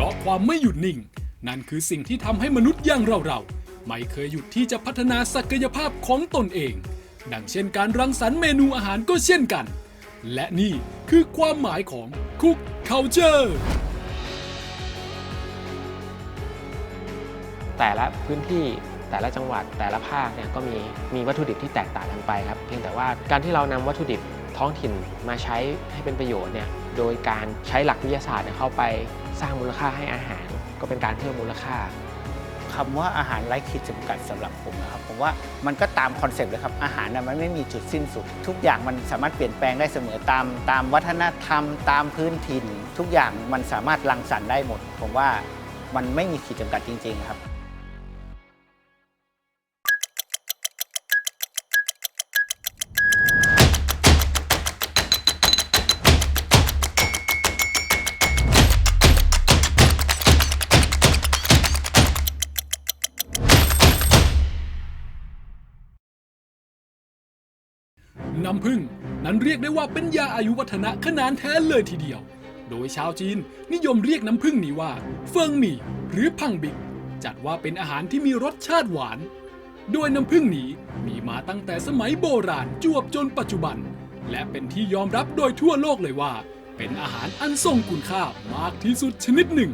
ราะความไม่หยุดนิ่ง นั่นคือสิ่งที่ทำให้มนุษย์อย่างเราๆ ไม่เคยหยุดที่จะพัฒนาศักยภาพของตนเอง ดังเช่นการรังสรรค์เมนูอาหารก็เช่นกัน และนี่คือความหมายของคุกเคาเจอร์แต่ละพื้นที่แต่ละจังหวัดแต่ละภาคเนี่ยก็มีมีวัตถุดิบที่แตกต่างกันไปครับ เพียงแต่ว่าการที่เรานำวัตถุดิบท้องถิ่นมาใช้ให้เป็นประโยชน์เนี่ยโดยการใช้หลักวิทยาศาสตร์เข้าไป สร้างมูลค่าให้อาหารก็เป็นการเพิ่มมูลค่าคำว่าอาหารไร้ขีดจำกัดสำหรับผมนะครับผมว่ามันก็ตามคอนเซปต์เลยครับอาหารนะมันไม่มีจุดสิ้นสุด ทุกอย่างมันสามารถเปลี่ยนแปลงได้เสมอตาม ตามวัฒนธรรม ตามพื้นถิ่น ทุกอย่างมันสามารถรังสรรค์ได้หมด ผมว่ามันไม่มีขีดจำกัดจริง ๆ ครับ น้ำผึ้งนั้นเรียกได้ว่าเป็นยาอายุวัฒนะขนานแท้เลยทีเดียว โดยชาวจีนนิยมเรียกน้ำผึ้งนี้ว่า เฟิงหมี่หรือพังบิกจัดว่าเป็นอาหารที่มีรสชาติหวาน โดยน้ำผึ้งนี้มีมาตั้งแต่สมัยโบราณจวบจนปัจจุบัน และเป็นที่ยอมรับโดยทั่วโลกเลยว่า เป็นอาหารอันทรงคุณค่ามากที่สุดชนิดหนึ่ง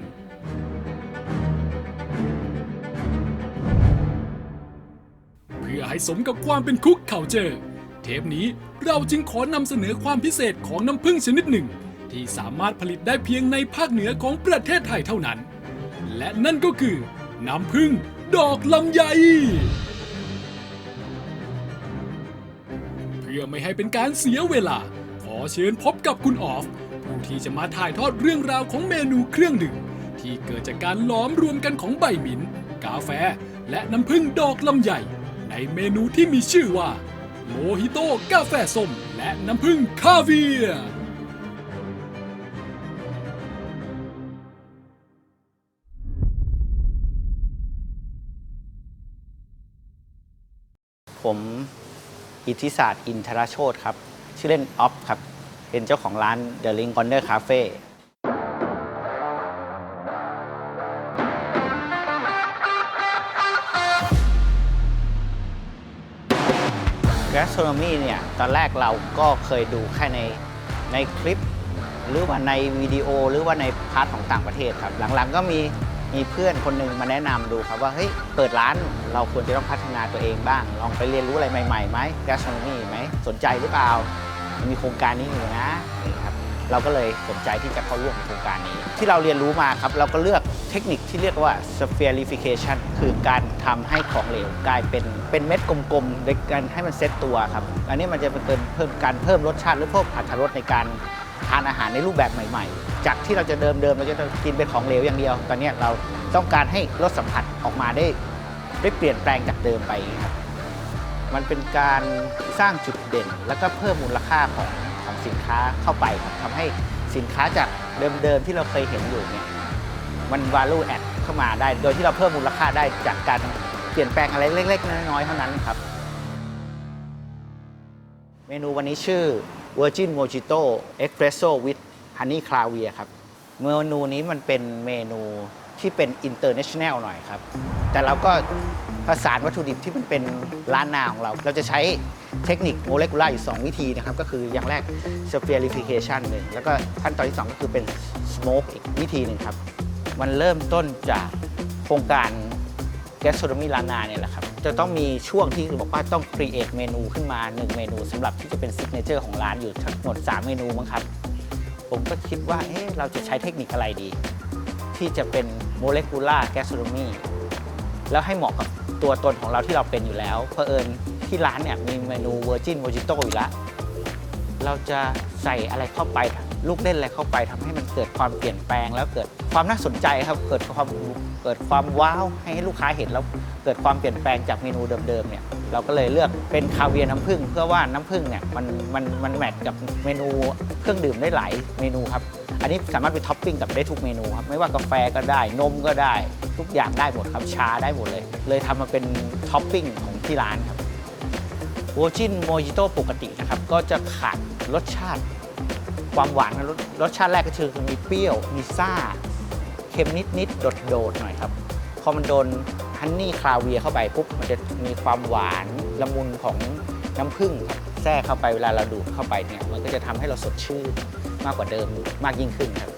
เพื่อให้สมกับความเป็นคุกเคาเจอร์ เทปนี้เราจึงขอนำเสนอความพิเศษของน้ำผึ้งชนิดหนึ่ง ที่สามารถผลิตได้เพียงในภาคเหนือของประเทศไทยเท่านั้น และนั่นก็คือ น้ำผึ้งดอกลำไย เพื่อไม่ให้เป็นการเสียเวลา ขอเชิญพบกับคุณออฟ ผู้ที่จะมาถ่ายทอดเรื่องราวของเมนูเครื่องดื่มที่เกิดจากการล้อมรวมกันของใบหมินกาแฟ และน้ำผึ้งดอกลำไยในเมนูที่มีชื่อว่า โมฮิโต้กาแฟส้ม และน้ำผึ้งคาเวียร์ผมอิทธิศาสตร์อินทรโชตครับ ชื่อเล่นออฟครับ เป็นเจ้าของร้าน The Link Corner Cafe Astronomy เนี่ย ตอนแรกเราก็เคยดูแค่ในในคลิป หรือว่าในวิดีโอหรือว่าในพาร์ทของต่างประเทศครับ หลังๆก็มีมีเพื่อนคนหนึ่งมาแนะนำดูครับว่าเฮ้ยเปิดร้านเราควรจะต้องพัฒนาตัวเองบ้าง ลองไปเรียนรู้อะไรใหม่ๆไหม Astronomy ไหมสนใจหรือเปล่า มีโครงการนี้อยู่นะ เราก็เลยสนใจที่จะเข้าร่วมโครงการนี้ ที่เราเรียนรู้มาครับ เราก็เลือกเทคนิคที่เรียกว่า spherification คือการทำให้ของเหลวกลายเป็นเป็นเม็ดกลมๆโดยการให้มันเซตตัวครับ อันนี้มันจะเป็นเพิ่มการเพิ่มรสชาติหรือเพิ่มอรรถรสในการทานอาหารในรูปแบบใหม่ ๆ จากที่เราจะเดิมๆเราจะกินเป็นของเหลวอย่างเดียว ตอนนี้เราต้องการให้รสสัมผัสออกมาได้ได้เปลี่ยนแปลงจากเดิมไปครับ มันเป็นการสร้างจุดเด่น แล้วก็เพิ่มมูลค่าของ ของสินค้าเข้าไปครับทำให้สินค้าจากเดิมๆที่เราเคยเห็นอยู่เนี่ยมัน value add เข้ามาได้ โดยที่เราเพิ่มมูลค่าได้จากการเปลี่ยนแปลงอะไรเล็ก ๆ น้อยๆเท่านั้นครับ เมนูวันนี้ชื่อ Virgin Mojito Espresso with Honey Clavier ครับ เมนูนี้มันเป็นเมนูที่เป็น international หน่อยครับ แต่เราก็ ผสานวัตถุดิบที่มันเป็นร้านนาของเรา เราจะใช้เทคนิคโมเลกุลาร์อยู่ 2 วิธีนะครับ ก็คืออย่างแรก spherification หนึ่งแล้วก็ขั้นตอนที่ 2 ก็คือเป็น smoke อีกวิธีหนึ่งครับ มันเริ่มต้นจากโครงการแกสโ o รมีลานาเนี่ยแหละครับ จะต้องมีช่วงที่บอกว่าต้อง create เมนูขึ้นมา 1 เมนูสำหรับที่จะเป็น signature ของร้านอยู่ทั้งหมด 3 เมนูมั้งครับ ผมก็คิดว่าเอ๊ะเราจะใช้เทคนิคอะไรดี ที่จะเป็นโมเลกุลาร์แกสโ o รมีแล้วให้เหมาะกับ ตัวตนของเราที่เราเป็นอยู่แล้วเพอเอิญที่ร้านเนี่ยมีเมนู Virgin Mojito อยู่แล้วเราจะใส่อะไรเข้าไปลูกเล่นอะไรเข้าไปทำให้มันเกิดความเปลี่ยนแปลง แล้วเกิดความน่าสนใจครับเกิดความเกิดความว้าวให้ลูกค้าเห็นแล้วเกิดความเปลี่ยนแปลงจากเมนูเดิมๆเนี่ยเราก็เลยเลือกเป็นคาเวียร์น้ำผึ้งเพื่อว่าน้ำผึ้งเนี่ยมันมันมันแมทกับเมนูเครื่องดื่มได้หลายเมนูครับ อันนี้สามารถไปท็อปปิ้งกับได้ทุกเมนูครับไม่ว่ากาแฟก็ได้นมก็ได้ ทุกอย่างได้หมดครับชาได้หมดเลย เลยทำมาเป็นท็อปปิ้งของที่ร้านครับโวจินโมจิโต้ปกตินะครับก็จะขาดรสชาติ ความหวานนะรสรสชาติแรกก็คือมีเปรี้ยวมีซ่าเค็มนิดๆโดดๆหน่อยครับพอมันโดนฮันนี่คลาเวียเข้าไปปุ๊บมันจะมีความหวานละมุนของน้ำผึ้งแทรกเข้าไปเวลาเราดูดเข้าไปเนี่ยมันก็จะทำให้เราสดชื่น มากกว่าเดิมมากยิ่งขึ้นครับ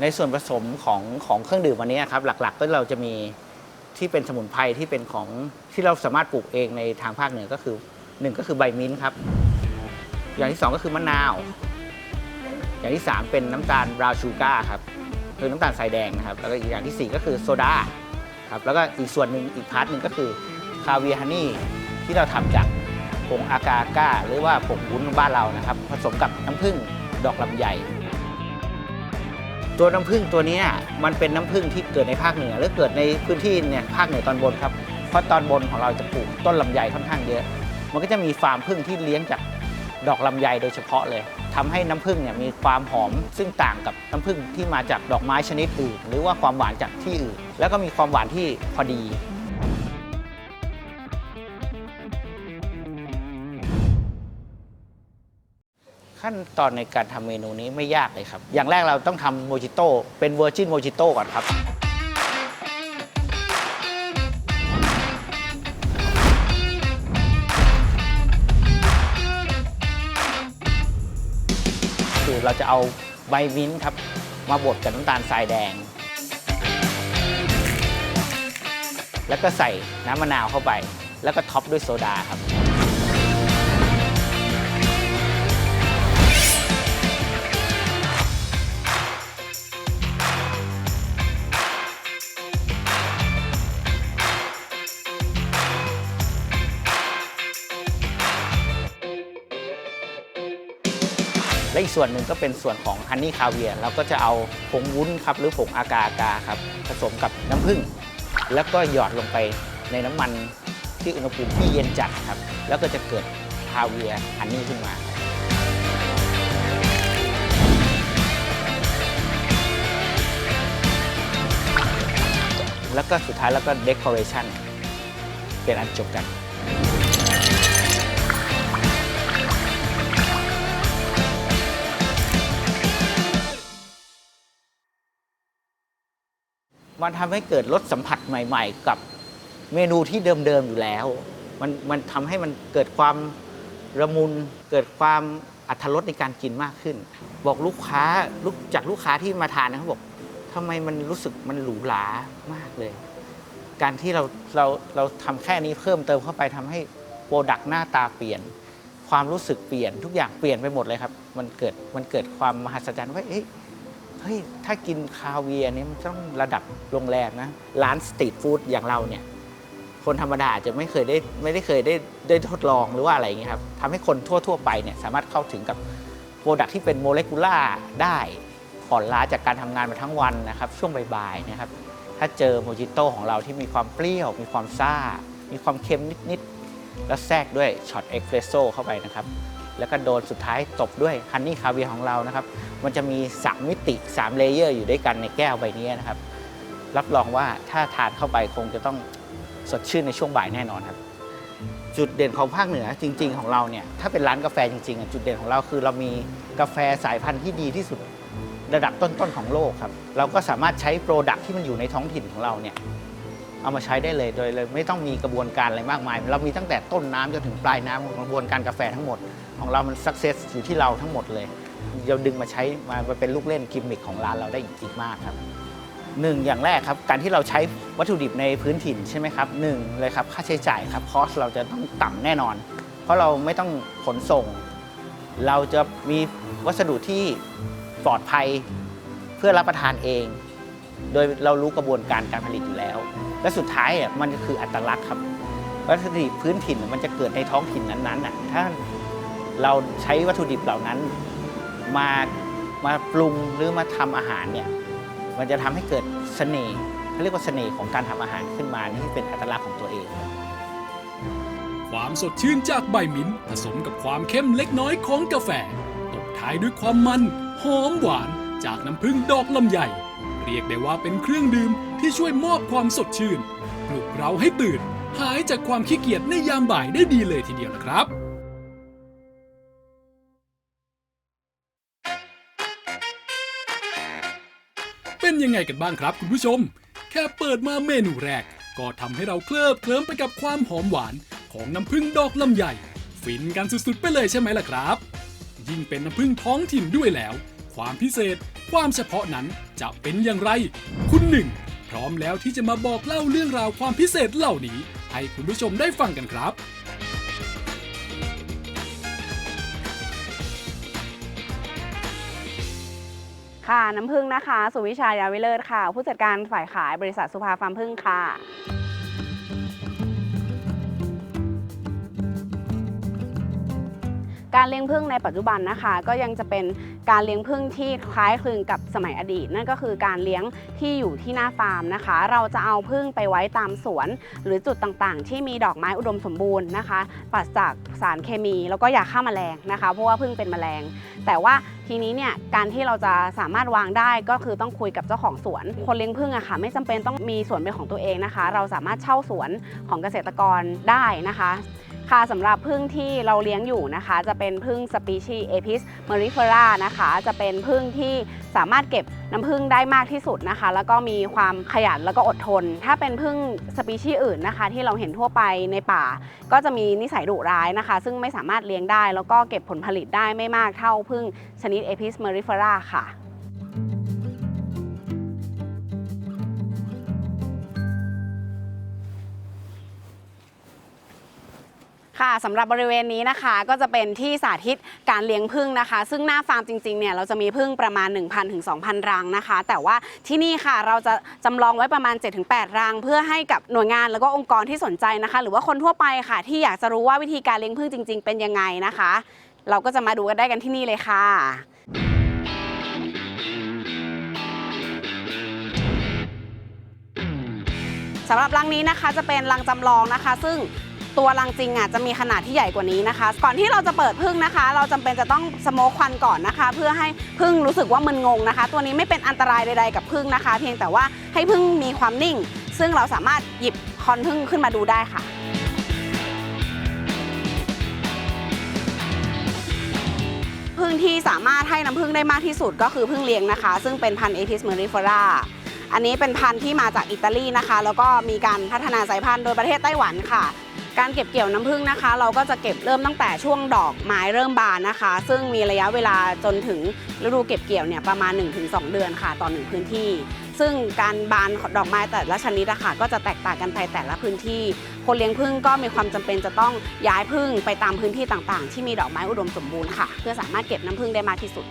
ในส่วนผสมของของเครื่องดื่มวันนี้ครับหลักๆ ก็เราจะมีที่เป็นสมุนไพรที่เป็นของที่เราสามารถปลูกเองในทางภาคเหนือก็คือหนึ่งก็คือใบมิ้นท์ครับ อย่างที่สองก็คือมะนาว อย่างที่สามเป็นน้ำตาลบราวชูการ์ครับคือน้ำตาลทรายแดงนะครับ แล้วก็อีกอย่างที่สี่ก็คือโซดาครับแล้วก็อีกส่วนหนึ่งอีกพาร์ทหนึ่งก็คือคาเวียฮันนี่ที่เราทำจาก ผงอากาก้า หรือว่าผงวุ้นบ้านเรานะครับ ผสมกับน้ำผึ้งดอกลำไยตัวน้ำผึ้งตัวนี้มันเป็นน้ำผึ้งที่เกิดในภาคเหนือและเกิดในพื้นที่เนี่ยภาคเหนือตอนบนครับเพราะตอนบนของเราจะปลูกต้นลำไยค่อนข้างเยอะ มันก็จะมีฟาร์มผึ้งที่เลี้ยงจากดอกลำไยโดยเฉพาะเลยทำให้น้ำผึ้งเนี่ยมีความหอม ซึ่งต่างกับน้ำผึ้งที่มาจากดอกไม้ชนิดอื่น หรือว่าความหวานจากที่อื่น แล้วก็มีความหวานที่พอดี ขั้นตอนในการทำเมนูนี้ไม่ยากเลยครับ อย่างแรกเราต้องทำโมจิโต้เป็นเวอร์จินโมจิโต้ก่อนครับ คือเราจะเอาใบมิ้นท์ครับ มาบดกับน้ำตาลทรายแดง แล้วก็ใส่น้ำมะนาวเข้าไป แล้วก็ท็อปด้วยโซดาครับ และอีกส่วนหนึ่งก็เป็นส่วนของฮันนี่คาเวียร์เราก็จะเอาผงวุ้นครับหรือผงอากาอากาครับผสมกับน้ำผึ้งแล้วก็หยอดลงไปในน้ำมันที่อุณหภูมิที่เย็นจัดครับ แล้วก็จะเกิดคาเวียร์ฮันนี่ขึ้นมาแล้วก็สุดท้ายแล้วก็เดคอเรชันเป็นอันจบกัน มันทำให้เกิดรสสัมผัสใหม่ ๆ กับเมนูที่เดิมๆอยู่แล้ว มันมันทำให้มันเกิดความระมุนเกิดความอัตรสในการกินมากขึ้น บอกลูกค้าลูกจากลูกค้าที่มาทานนะเขาบอกทำไมมันรู้สึกมันหรูหรามากเลย การที่เราเราเราทำแค่นี้เพิ่มเติมเข้าไปทำให้โปรดักต์หน้าตาเปลี่ยน ความรู้สึกเปลี่ยนทุกอย่างเปลี่ยนไปหมดเลยครับ มันเกิดมันเกิดความมหัศจรรย์ว่าเอ๊ะ เฮ้ยถ้ากินคาเวียร์เนี่ยมันต้องระดับโรงแรมนะ ร้านสตรีทฟู้ดอย่างเราเนี่ย คนธรรมดาอาจจะไม่เคยได้ไม่ได้เคยได้ได้ทดลองหรือว่าอะไรอย่างเงี้ยครับทำให้คนทั่ว ๆ ไปเนี่ยสามารถเข้าถึงกับโปรดักที่เป็นโมเลกุล่าได้ผ่อนล้าจากการทำงานมาทั้งวันนะครับ ช่วงบ่ายๆนะครับ ถ้าเจอโมจิโต้ของเราที่มีความเปรี้ยว มีความซ่า มีความเค็มนิดๆแล้วแทรกด้วยช็อตเอ็กเพรสโซเข้าไปนะครับ แล้วก็โดนสุดท้ายตบด้วยฮันนี่คาเวียของเรานะครับ มันจะมี 3 มิติ 3 เลเยอร์อยู่ด้วยกันในแก้วใบนี้นะครับ รับรองว่าถ้าทานเข้าไปคงจะต้องสดชื่นในช่วงบ่ายแน่นอนครับ จุดเด่นของภาคเหนือจริง ๆ ของเราเนี่ยถ้าเป็นร้านกาแฟจริงๆจุดเด่นของเราคือเรามีกาแฟสายพันธุ์ที่ดีที่สุดระดับต้นๆของโลกครับเราก็สามารถใช้โปรดักที่มันอยู่ในท้องถิ่นของเราเนี่ยเอามาใช้ได้เลยโดยเลยไม่ต้องมีกระบวนการอะไรมากมาย เรามีตั้งแต่ต้นน้ำจนถึงปลายน้ำของกระบวนการกาแฟทั้งหมด ของเรามันสักเซสอยู่ที่เราทั้งหมดเลยเราดึงมาใช้มาเป็นลูกเล่นกิมมิคของร้านเราได้อีกมากครับหนึ่งอย่างแรกครับการที่เราใช้วัตถุดิบในพื้นถิ่นใช่ไหมครับหนึ่งเลยครับค่าใช้จ่ายครับคอสเราจะต้องต่ำแน่นอน เพราะเราไม่ต้องขนส่ง เราจะมีวัสดุที่ปลอดภัยเพื่อรับประทานเอง โดยเรารู้กระบวนการการผลิตอยู่แล้ว และสุดท้ายอะมันก็คืออัตลักษณ์ครับวัตถุดิบพื้นถิ่นมันจะเกิดในท้องถิ่นนั้นๆน่ะถ้า เราใช้วัตถุดิบเหล่านั้นมามาปรุงหรือมาทำอาหารเนี่ยมันจะทำให้เกิดเสน่ห์เขาเรียกว่าเสน่ห์ของการทำอาหารขึ้นมานี่เป็นอัตลักษณ์ของตัวเอง ความสดชื่นจากใบมิ้นท์ผสมกับความเข้มเล็กน้อยของกาแฟตบท้ายด้วยความมันหอมหวานจากน้ำผึ้งดอกลำไยเรียกได้ว่าเป็นเครื่องดื่มที่ช่วยมอบความสดชื่นปลุกเราให้ตื่น หายจากความขี้เกียจในยามบ่ายได้ดีเลยทีเดียวนะครับ ยังไงกันบ้างครับคุณผู้ชม แค่เปิดมาเมนูแรก ก็ทำให้เราเคลิบเคลิ้มไปกับความหอมหวานของน้ำผึ้งดอกลำไยฟินกันสุดๆไปเลยใช่ไหมล่ะครับ ยิ่งเป็นน้ำผึ้งท้องถิ่นด้วยแล้ว ความพิเศษความเฉพาะนั้นจะเป็นอย่างไร คุณหนึ่ง พร้อมแล้วที่จะมาบอกเล่าเรื่องราวความพิเศษเหล่านี้ ให้คุณผู้ชมได้ฟังกันครับ ค่ะน้ำพึ่งนะคะ สุวิชายาวิเลิศค่ะ ผู้จัดการฝ่ายขายบริษัทสุภาฟาร์มพึ่งค่ะ การเลี้ยงผึ้งในปัจจุบันนะคะ ก็ยังจะเป็นการเลี้ยงผึ้งที่คล้ายคลึงกับสมัยอดีต นั่นก็คือการเลี้ยงที่อยู่ที่หน้าฟาร์มนะคะ เราจะเอาผึ้งไปไว้ตามสวน หรือจุดต่างๆ ที่มีดอกไม้อุดมสมบูรณ์นะคะปราศจากสารเคมีแล้วก็ยาฆ่าแมลงนะคะ เพราะว่าผึ้งเป็นแมลง แต่ว่าทีนี้เนี่ยการที่เราจะสามารถวางได้ก็คือต้องคุยกับเจ้าของสวน คนเลี้ยงผึ้งอะค่ะ ไม่จำเป็นต้องมีสวนเป็นของตัวเองนะคะ เราสามารถเช่าสวนของเกษตรกรได้นะคะ ค่ะสำหรับผึ้งที่เราเลี้ยงอยู่นะคะ จะเป็นผึ้งสปีชีเอพิสเมริเฟรานะคะ จะเป็นผึ้งที่สามารถเก็บน้ำผึ้งได้มากที่สุดนะคะ แล้วก็มีความขยันแล้วก็อดทน ถ้าเป็นผึ้งสปีชีอื่นนะคะ ที่เราเห็นทั่วไปในป่า ก็จะมีนิสัยดุร้ายนะคะ ซึ่งไม่สามารถเลี้ยงได้ แล้วก็เก็บผลผลิตได้ไม่มากเท่าผึ้งชนิดเอพิสเมริเฟราค่ะ ค่ะสำหรับบริเวณนี้นะคะก็จะเป็นที่สาธิตการเลี้ยงผึ้งนะคะ ซึ่งหน้าฟาร์มจริงๆเนี่ยเราจะมีผึ้งประมาณ 1,000ถึง2,000 รังนะคะ แต่ว่าที่นี่ค่ะเราจะจำลองไว้ประมาณ 7-8 รัง เพื่อให้กับหน่วยงานแล้วก็องค์กรที่สนใจนะคะ หรือว่าคนทั่วไปค่ะ ที่อยากจะรู้ว่าวิธีการเลี้ยงผึ้งจริง ๆ เป็นยังไงนะคะ เราก็จะมาดูกันได้กันที่นี่เลยค่ะสำหรับรังนี้นะคะจะเป็นรังจำลองนะคะ ซึ่ง ตัวรังจริงอะจะมีขนาดที่ใหญ่กว่านี้นะคะ ก่อนที่เราจะเปิดพึ่งนะคะ เราจำเป็นจะต้องสโมกควันก่อนนะคะ เพื่อให้พึ่งรู้สึกว่ามึนงงนะคะ ตัวนี้ไม่เป็นอันตรายใดๆกับพึ่งนะคะ เพียงแต่ว่าให้พึ่งมีความนิ่ง ซึ่งเราสามารถหยิบคอนพึ่งขึ้นมาดูได้ค่ะพึ่งที่สามารถให้น้ำพึ่งได้มากที่สุดก็คือพึ่งเลี้ยงนะคะ ซึ่งเป็นพันธุ์เอทิสเมอริฟอราอันนี้เป็นพันธุ์ที่มาจากอิตาลีนะคะ แล้วก็มีการพัฒนาสายพันธุ์โดยประเทศไต้หวันค่ะ การเก็บเกี่ยวน้ำผึ้งนะคะ เราก็จะเก็บเริ่มตั้งแต่ช่วงดอกไม้เริ่มบานนะคะ ซึ่งมีระยะเวลาจนถึงฤดูเก็บเกี่ยวเนี่ยประมาณ 1-2 เดือนค่ะต่อหนึ่งพื้นที่ ซึ่งการบานดอกไม้แต่ละชนิดอะคะก็จะแตกต่างกันไปแต่ละพื้นที่ คนเลี้ยงผึ้งก็มีความจำเป็นจะต้องย้ายผึ้งไปตามพื้นที่ต่างๆ ที่มีดอกไม้อุดมสมบูรณ์ค่ะ เพื่อสามารถเก็บน้ำผึ้งได้มากที่สุด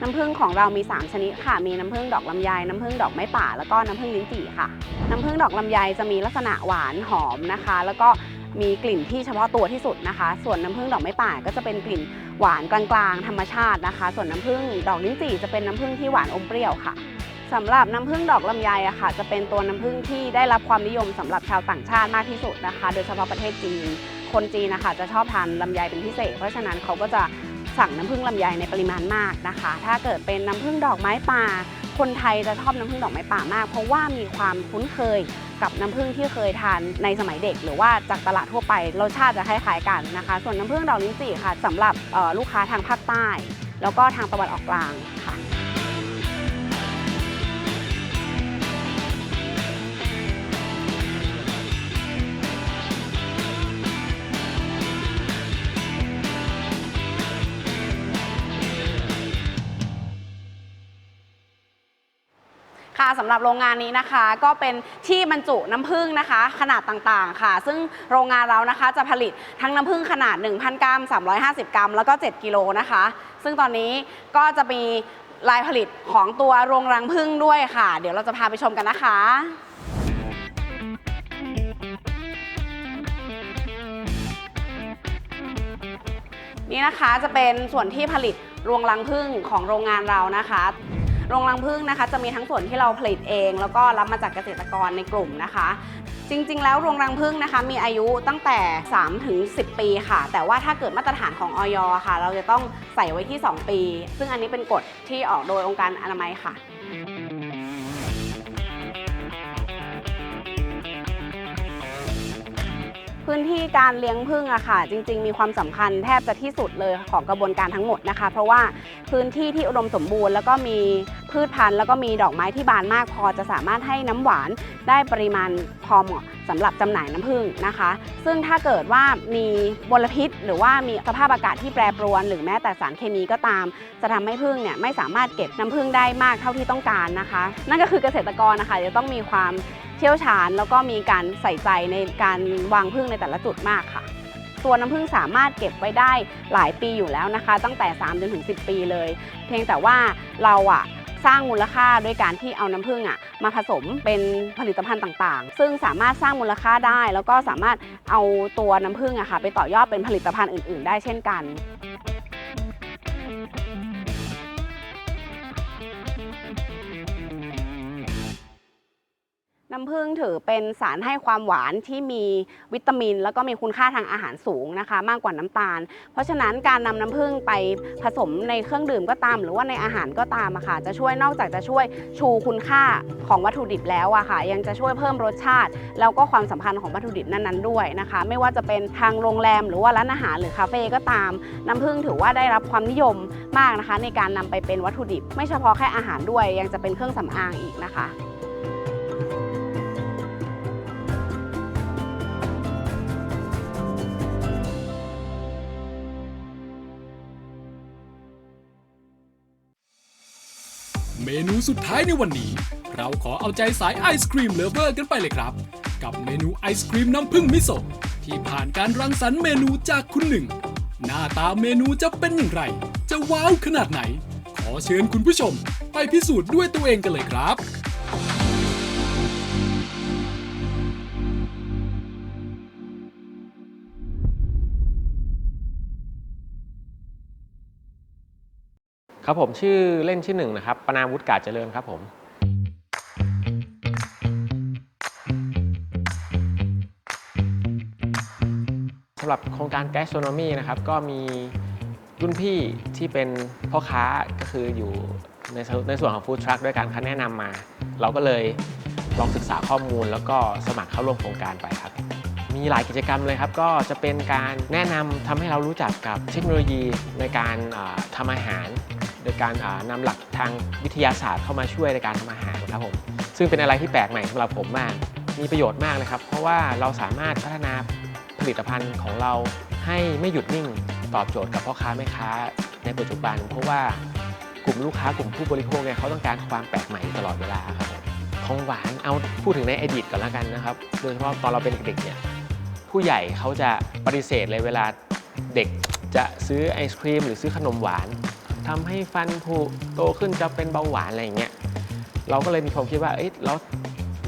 น้ำผึ้งของเรามี 3 ชนิดค่ะ มีน้ำผึ้งดอกลำไย น้ำผึ้งดอกไม้ป่า แล้วก็น้ำผึ้งลิ้นจี่ค่ะ น้ำผึ้งดอกลำไยจะมีลักษณะหวานหอมนะคะ แล้วก็ มีกลิ่นที่เฉพาะตัวที่สุดนะคะ ส่วนน้ำผึ้งดอกไม้ป่าก็จะเป็นกลิ่นหวานกลางๆ ธรรมชาตินะคะ ส่วนน้ำผึ้งดอกลิ้นจี่จะเป็นน้ำผึ้งที่หวานอมเปรี้ยวค่ะสำหรับน้ำผึ้งดอกลำไยอะค่ะ จะเป็นตัวน้ำผึ้งที่ได้รับความนิยมสำหรับชาวต่างชาติมากที่สุดนะคะ โดยเฉพาะประเทศจีน คนจีนนะคะจะชอบทานลำไยเป็นพิเศษ เพราะฉะนั้นเขาก็จะสั่งน้ำผึ้งลำไยในปริมาณมากนะคะ ถ้าเกิดเป็นน้ำผึ้งดอกไม้ป่า คนไทยจะชอบน้ำผึ้งดอกไม้ป่ามาก เพราะว่ามีความคุ้นเคยกับน้ำผึ้งที่เคยทานในสมัยเด็ก หรือว่าจากตลาดทั่วไปรสชาติจะคล้ายๆกันนะคะ ส่วนน้ำผึ้งดอกลิ้นจี่ค่ะสำหรับลูกค้าทางภาคใต้ แล้วก็ทางตะวันออกกลางค่ะ ค่ะสำหรับโรงงานนี้นะคะก็เป็นที่บรรจุน้ำผึ้งนะคะ ขนาดต่างๆค่ะ ซึ่งโรงงานเรานะคะจะผลิตทั้งน้ำผึ้งขนาด 1,000 กรัม 350 กรัม แล้วก็ 7 กิโลนะคะ ซึ่งตอนนี้ก็จะมีลายผลิตของตัวโรงรังผึ้งด้วยค่ะ เดี๋ยวเราจะพาไปชมกันนะคะนี่นะคะจะเป็นส่วนที่ผลิตรวงรังผึ้งของโรงงานเรานะคะ โรงรังผึ้งนะคะ จะมีทั้งส่วนที่เราผลิตเอง แล้วก็รับมาจากเกษตรกรในกลุ่มนะคะ จริง ๆ แล้วโรงรังผึ้งนะคะ มีอายุตั้งแต่ 3 ถึง 10 ปีค่ะ แต่ว่าถ้าเกิดมาตรฐานของออยค่ะ เราจะต้องใส่ไว้ที่ 2 ปี ซึ่งอันนี้เป็นกฎที่ออกโดยองค์การอนามัยค่ะ พื้นที่การเลี้ยงผึ้งอะค่ะ จริง ๆ มีความสำคัญแทบจะที่สุดเลยของกระบวนการทั้งหมดนะคะ เพราะว่าพื้นที่ที่อุดมสมบูรณ์แล้วก็มี พืชพันธุ์แล้วก็มีดอกไม้ที่บานมากพอจะสามารถให้น้ำหวานได้ปริมาณพอเหมาะสำหรับจำหน่ายน้ำผึ้งนะคะ ซึ่งถ้าเกิดว่ามีมลพิษ หรือว่ามีสภาพอากาศที่แปรปรวน หรือแม้แต่สารเคมีก็ตาม จะทำให้ผึ้งเนี่ยไม่สามารถเก็บน้ำผึ้งได้มากเท่าที่ต้องการนะคะ นั่นก็คือเกษตรกรนะคะจะต้องมีความเชี่ยวชาญ แล้วก็มีการใส่ใจในการวางผึ้งในแต่ละจุดมากค่ะตัวน้ำผึ้งสามารถเก็บไว้ได้หลายปีอยู่แล้วนะคะ ตั้งแต่ 3 จนถึง 10 ปีเลย เพียงแต่ว่าเราอะ สร้างมูลค่าด้วยการที่เอาน้ำผึ้งอะมาผสมเป็นผลิตภัณฑ์ต่างๆ ซึ่งสามารถสร้างมูลค่าได้ แล้วก็สามารถเอาตัวน้ำผึ้งอะค่ะไปต่อยอดเป็นผลิตภัณฑ์อื่น ๆ ได้เช่นกันำผึ้งถือเป็นสารให้ความหวานที่มีวิตามิน แล้วก็มีคุณค่าทางอาหารสูงนะคะ มากกว่าน้ำตาล เพราะฉะนั้นการนำน้ำผึ้งไปผสมในเครื่องดื่มก็ตาม หรือว่าในอาหารก็ตามอะค่ะ จะช่วยนอกจากจะช่วยชูคุณค่าของวัตถุดิบแล้วอะค่ะ ยังจะช่วยเพิ่มรสชาติ แล้วก็ความสัมพันธ์ของวัตถุดิบนั้นๆด้วยนะคะ ไม่ว่าจะเป็นทางโรงแรมหรือว่าร้านอาหารหรือคาเฟ่ก็ตาม น้ำผึ้งถือว่าได้รับความนิยมมากนะคะ ในการนำไปเป็นวัตถุดิบ ไม่เฉพาะแค่อาหารด้วย ยังจะเป็นเครื่องสำอางอีกนะคะ เมนูสุดท้ายในวันนี้ เราขอเอาใจสายไอศครีมเลเวอร์กันไปเลยครับ กับเมนูไอศครีมน้ำผึ้งมิโซะที่ผ่านการรังสรรค์เมนูจากคุณหนึ่ง หน้าตาเมนูจะเป็นอย่างไร จะว้าวขนาดไหน ขอเชิญคุณผู้ชม ไปพิสูจน์ด้วยตัวเองกันเลยครับ ครับผมชื่อเล่นชื่อหนึ่งนะครับปนาวุฒิกาจเจริญครับผม สำหรับโครงการ Gastronomy นะครับ ก็มีรุ่นพี่ที่เป็นพ่อค้าก็คืออยู่ในส่วนในส่วนของฟู้ดทรัคด้วยกันเขาแนะนำมา เราก็เลยลองศึกษาข้อมูลแล้วก็สมัครเข้าร่วมโครงการไปครับ มีหลายกิจกรรมเลยครับ ก็จะเป็นการแนะนำทำให้เรารู้จักกับเทคโนโลยีในการอ่าทำอาหาร โดยการอ่านำหลักทางวิทยาศาสตร์เข้ามาช่วยในการทำอาหารครับผมซึ่งเป็นอะไรที่แปลกใหม่สำหรับผมมาก มีประโยชน์มากเลยครับ เพราะว่าเราสามารถพัฒนาผลิตภัณฑ์ของเราให้ไม่หยุดนิ่งตอบโจทย์กับพ่อค้าแม่ค้าในปัจจุบัน เพราะว่ากลุ่มลูกค้ากลุ่มผู้บริโภคเนี่ยเขาต้องการความแปลกใหม่ตลอดเวลาครับของหวานเอาพูดถึงในอดีตก่อนแล้วกันนะครับโดยเฉพาะตอนเราเป็นเด็กๆเนี่ยผู้ใหญ่เขาจะปฏิเสธเลยเวลาเด็กจะซื้อไอศครีมหรือซื้อขนมหวาน ทำให้ฟันผุโตขึ้นจะเป็นเบาหวานอะไรอย่างเงี้ยเราก็เลยมีความคิดว่าเอ๊ะแล้ว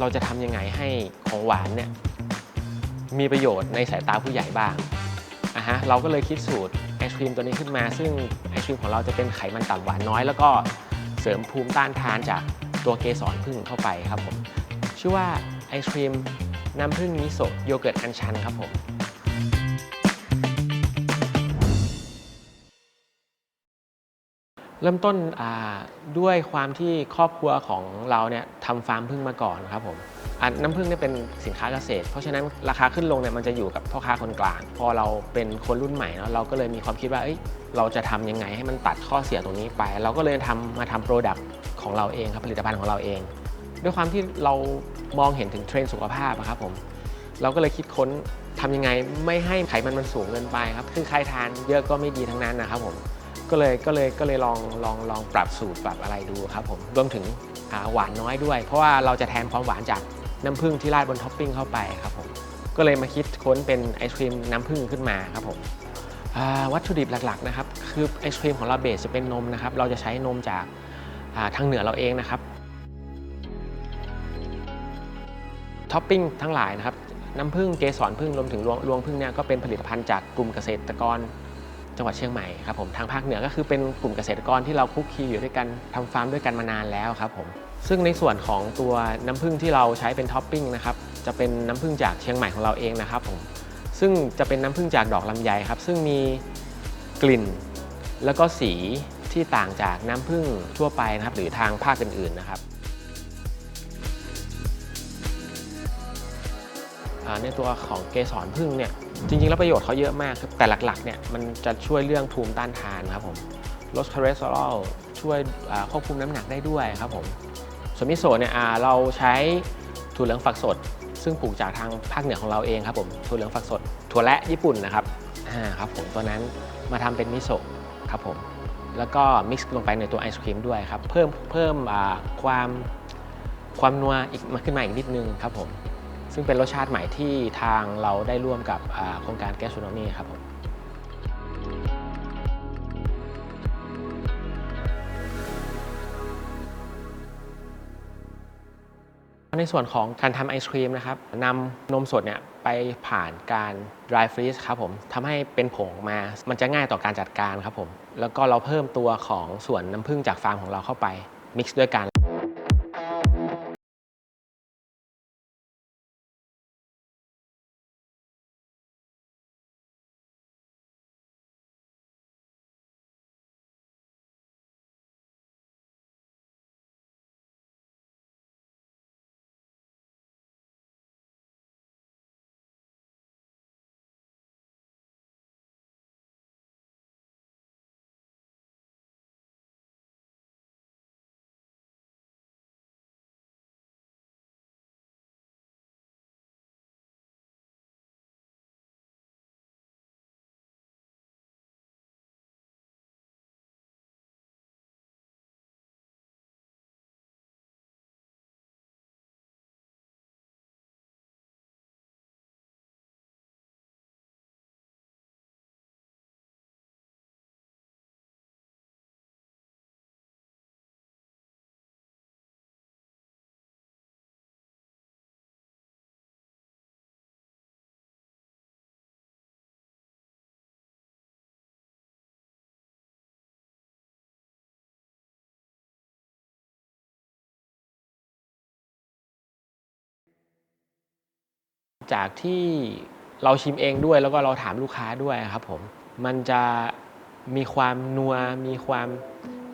เราจะทำยังไงให้ของหวานเนี่ยมีประโยชน์ในสายตาผู้ใหญ่บ้างอะฮะเราก็เลยคิดสูตรไอศครีมตัวนี้ขึ้นมา ซึ่งไอศครีมของเราจะเป็นไขมันต่ำหวานน้อย แล้วก็เสริมภูมิต้านทานจากตัวเกสรพึ่งเข้าไปครับผมชื่อว่าไอศครีมน้ำผึ้งมิโซะโยเกิร์ตอัญชันครับผม เริ่มต้นด้วยความที่ครอบครัวของเราเนี่ยทำฟาร์มผึ้งมาก่อนครับผมน้ำผึ้งเนี่ยเป็นสินค้าเกษตร เพราะฉะนั้นราคาขึ้นลงเนี่ยมันจะอยู่กับพ่อค้าคนกลาง พอเราเป็นคนรุ่นใหม่เนาะเราก็เลยมีความคิดว่าเอ้ยเราจะทำยังไงให้มันตัดข้อเสียตรงนี้ไป เราก็เลยทำมาทำโปรดักต์ของเราเองครับผลิตภัณฑ์ของเราเอง ด้วยความที่เรามองเห็นถึงเทรนด์สุขภาพอะครับผมเราก็เลยคิดค้นทำยังไงไม่ให้ไขมันมันสูงเกินไปครับคือใครทานเยอะก็ไม่ดีทั้งนั้นนะครับผม ก็เลยก็เลยก็เลยลองลองลองปรับสูตรปรับอะไรดูครับผมรวมถึงาหวานน้อยด้วย เพราะว่าเราจะแทนความหวานจากน้ำผึ้งที่ราดบนท็อปปิ้งเข้าไปครับผมก็เลยมาคิดค้นเป็นไอศครีมน้ำผึ้งขึ้นมาครับผมวัตถุดิบหลักๆนะครับคือไอศครีมของเราเบสจะเป็นนมนะครับเราจะใช้นมจากาทางเหนือเราเองนะครับท็อปปิ้งทั้งหลายนะครับน้ำผึ้งเกสรผึ้งรวมถึงรวงผึ้งเนี่ยก็เป็นผลิตภัณฑ์จากกลุ่มเกษตรกร จังหวัดเชียงใหม่ครับผมทางภาคเหนือก็คือเป็นกลุ่มเกษตรกรที่เราคุกคีอยู่ด้วยกันทำฟาร์มด้วยกันมานานแล้วครับผมซึ่งในส่วนของตัวน้ำผึ้งที่เราใช้เป็นท็อปปิ้งนะครับจะเป็นน้ำผึ้งจากเชียงใหม่ของเราเองนะครับผมซึ่งจะเป็นน้ำผึ้งจากดอกลำไยครับ ซึ่งมีกลิ่นแล้วก็สีที่ต่างจากน้ำผึ้งทั่วไปนะครับ หรือทางภาคอื่นๆนะครับในตัวของเกสรพึ่งเนี่ย จริงๆ แล้วประโยชน์เขาเยอะมากครับแต่หลักๆเนี่ยมันจะช่วยเรื่องภูมิต้านทานครับผมลดคอเลสเตอรอลช่วยควบคุมน้ำหนักได้ด้วยครับผมส่วนมิโซะเนี่ยเราใช้ถั่วเหลืองฝักสด ซึ่งปลูกจากทางภาคเหนือของเราเองครับผมถั่วเหลืองฝักสด ถั่วและญี่ปุ่นนะครับอ่าครับผมตัวนั้นมาทำเป็นมิโซะครับผมแล้วก็มิกซ์ลงไปในตัวไอศครีมด้วยครับเพิ่มเพิ่มความความนัวอีกมาขึ้นมาอีกนิดนึงครับผม ซึ่งเป็นรสชาติใหม่ที่ทางเราได้ร่วมกับโครงการแกสโนมีครับผมในส่วนของการทำไอศครีมนะครับนำนมสดเนี่ยไปผ่านการ dry freeze ครับผมทำให้เป็นผงมา มันจะง่ายต่อการจัดการครับผม แล้วก็เราเพิ่มตัวของส่วนน้ำผึ้งจากฟาร์มของเราเข้าไปมิกซ์ด้วยกัน จากที่เราชิมเองด้วยแล้วก็เราถามลูกค้าด้วยครับผม มันจะมีความนัวมีความ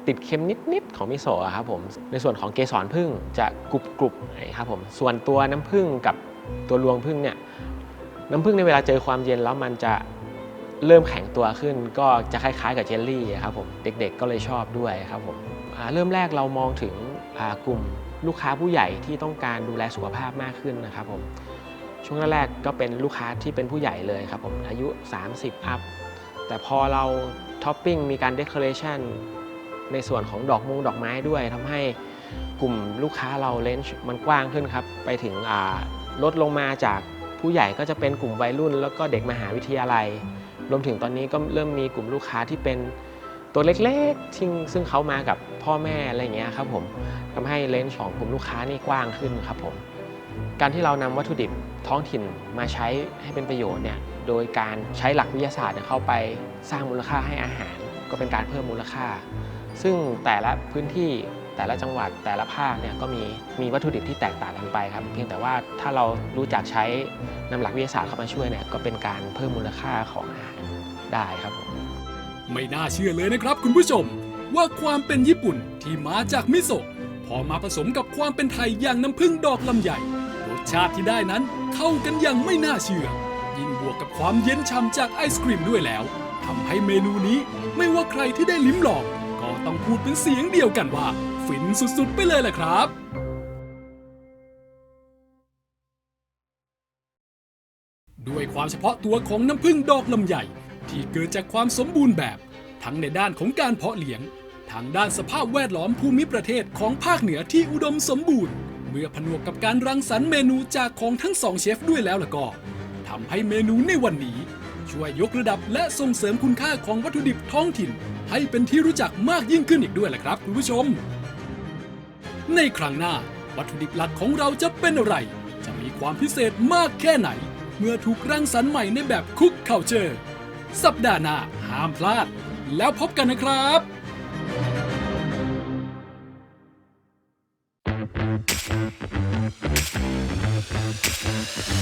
ติดเค็มนิด ๆ ของมิโซะครับผม ในส่วนของเกสรพึ่งจะกรุบกรุบครับผม ส่วนตัวน้ำผึ้งกับตัวรวงพึ่งเนี่ย น้ำผึ้งในเวลาเจอความเย็นแล้วมันจะเริ่มแข็งตัวขึ้น ก็จะคล้าย ๆ กับเจลลี่ครับผม เด็ก ๆ ก็เลยชอบด้วยครับผมเริ่มแรกเรามองถึงกลุ่มลูกค้าผู้ใหญ่ที่ต้องการดูแลสุขภาพมากขึ้นนะครับผม ช่วงแรกๆก็เป็นลูกค้าที่เป็นผู้ใหญ่เลยครับผมอายุ 30 อัพ แต่พอเราท็อปปิ้งมีการเดคอเรชันในส่วนของดอกมงดอกไม้ด้วยทำให้กลุ่มลูกค้าเราเลนจ์มันกว้างขึ้นครับ ไปถึงลดลงมาจากผู้ใหญ่ก็จะเป็นกลุ่มวัยรุ่น แล้วก็เด็กมหาวิทยาลัย รวมถึงตอนนี้ก็เริ่มมีกลุ่มลูกค้าที่เป็นตัวเล็กๆที่ซึ่งเขามากับพ่อแม่อะไรอย่างเงี้ยครับผมทำให้เลนจ์ของกลุ่มลูกค้านี่กว้างขึ้นครับผม การที่เรานำวัตถุดิบท้องถิ่นมาใช้ให้เป็นประโยชน์เนี่ยโดยการใช้หลักวิทยาศาสตร์เข้าไปสร้างมูลค่าให้อาหาร ก็เป็นการเพิ่มมูลค่า ซึ่งแต่ละพื้นที่แต่ละจังหวัดแต่ละภาคเนี่ยก็มีมีวัตถุดิบที่แตกต่างกันไปครับ เพียงแต่ว่าถ้าเรารู้จักใช้นำหลักวิทยาศาสตร์เข้ามาช่วยเนี่ยก็เป็นการเพิ่มมูลค่าของอาหารได้ครับผมไม่น่าเชื่อเลยนะครับคุณผู้ชม ว่าความเป็นญี่ปุ่นที่มาจากมิโซะพอมาผสมกับความเป็นไทยอย่างน้ำผึ้งดอกลำใหญ่ ชาติที่ได้นั้นเข้ากันอย่างไม่น่าเชื่อ ยิ่งบวกกับความเย็นฉ่ำจากไอศครีมด้วยแล้วทำให้เมนูนี้ไม่ว่าใครที่ได้ลิ้มลอง ก็ต้องพูดเป็นเสียงเดียวกันว่า ฟินสุดๆ ไปเลยแหละครับด้วยความเฉพาะตัวของน้ำผึ้งดอกลำใหญ่ ที่เกิดจากความสมบูรณ์แบบ ทั้งในด้านของการเพาะเลี้ยง ทางด้านสภาพแวดล้อมภูมิประเทศของภาคเหนือที่อุดมสมบูรณ์ เมื่อผนวกกับการรังสรรค์เมนูจากของทั้งสองเชฟด้วยแล้วล่ะก็ทำให้เมนูในวันนี้ ช่วยยกระดับและส่งเสริมคุณค่าของวัตถุดิบท้องถิ่น ให้เป็นที่รู้จักมากยิ่งขึ้นอีกด้วยแหละครับคุณผู้ชม ในครั้งหน้า วัตถุดิบหลักของเราจะเป็นอะไร จะมีความพิเศษมากแค่ไหน เมื่อถูกรังสรรค์ใหม่ในแบบคุกเคาเจอร์สัปดาห์หน้าห้ามพลาด แล้วพบกันนะครับ Mm-hmm.